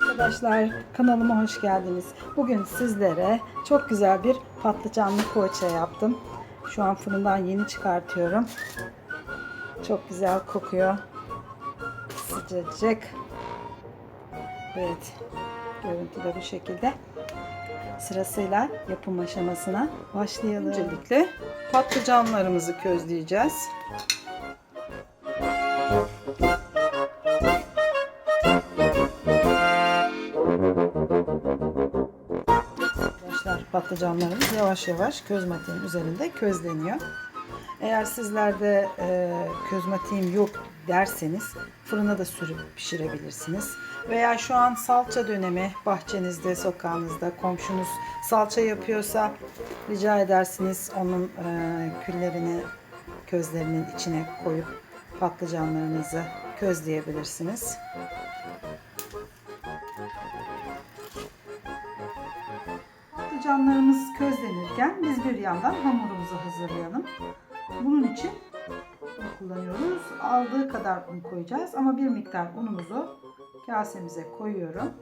Arkadaşlar kanalıma hoş geldiniz. Bugün sizlere çok güzel bir patlıcanlı poğaça yaptım. Şu an fırından yeni çıkartıyorum. Çok güzel kokuyor. Sıcacık. Evet. Görüntü de bu şekilde. Sırasıyla yapım aşamasına başlayalım. Öncelikle patlıcanlarımızı közleyeceğiz. Arkadaşlar patlıcanlarımız yavaş yavaş közmatiğin üzerinde közleniyor. Eğer sizlerde e, közmatiğim yok derseniz fırına da sürüp pişirebilirsiniz. Veya şu an salça dönemi bahçenizde, sokağınızda komşunuz salça yapıyorsa rica edersiniz onun e, küllerini közlerinin içine koyup patlıcanlarınızı közleyebilirsiniz. Patlıcanlarımız közlenirken biz bir yandan hamurumuzu hazırlayalım. Bunun için un kullanıyoruz. Aldığı kadar un koyacağız ama bir miktar unumuzu kasemize koyuyorum.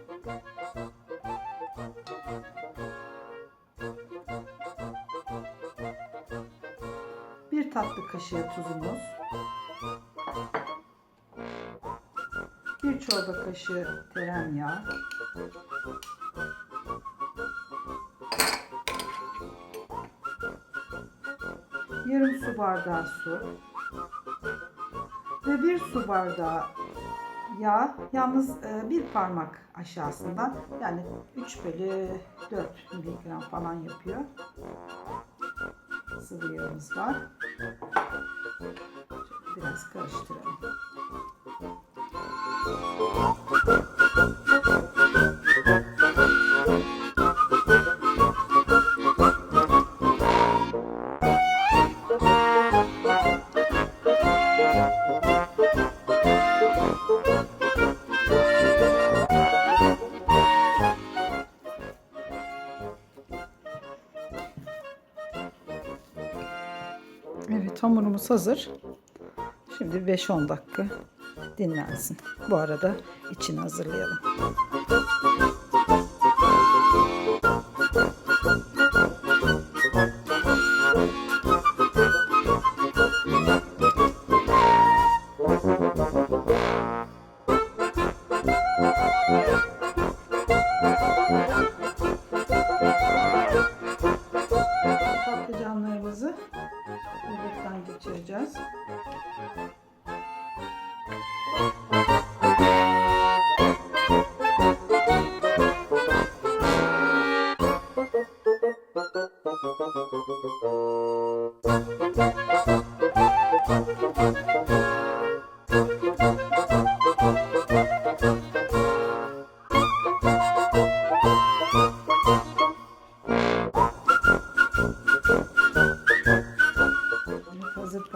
Bir tatlı kaşığı tuzumuz. Bir çorba kaşığı tereyağı. Yarım su bardağı su ve bir su bardağı yağ yalnız e, bir parmak aşağısından yani 3 bölü 4 miligram falan yapıyor. Sıvı yağımız var. Biraz karıştıralım Evet hamurumuz hazır. Şimdi 5-10 dakika dinlensin. Bu arada içini hazırlayalım.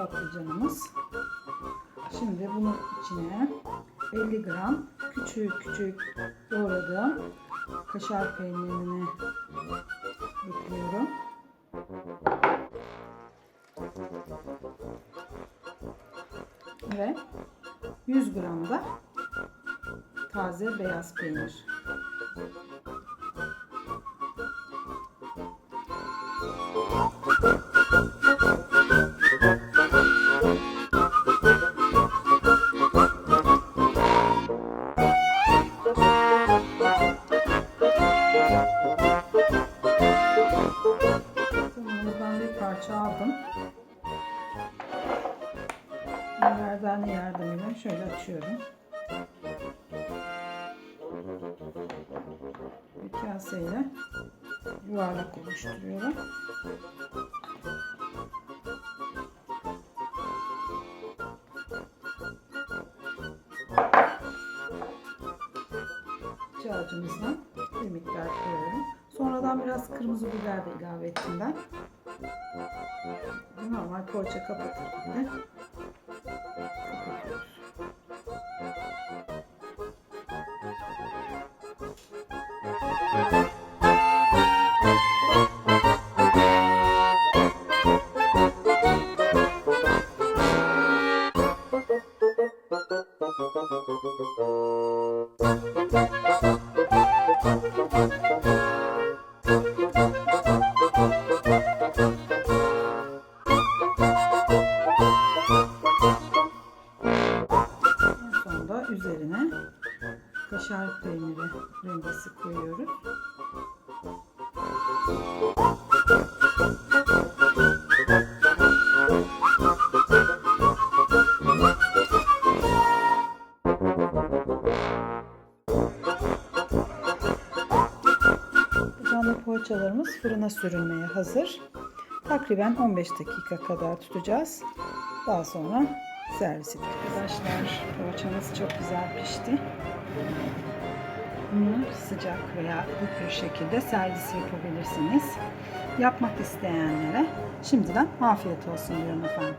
Patlıcanımız. Şimdi bunun içine 50 gram küçük küçük doğradığım kaşar peynirini ekliyorum. Ve 100 gram da taze beyaz peynir. Parça aldım. Merdane yardımıyla şöyle açıyorum. Bir kaseyle yuvarlak oluşturuyorum. Cacımızdan bir miktar koyuyorum. Sonradan biraz kırmızı biber de ilave ettim ben. Normal poğaça kapatır rendesi koyuyoruz. Canlı poğaçalarımız fırına sürülmeye hazır. Takriben 15 dakika kadar tutacağız. Daha sonra servis edeceğiz. Arkadaşlar poğaçamız çok güzel pişti. Bunu sıcak veya büyük bir şekilde servis yapabilirsiniz. Yapmak isteyenlere şimdiden afiyet olsun diyorum efendim.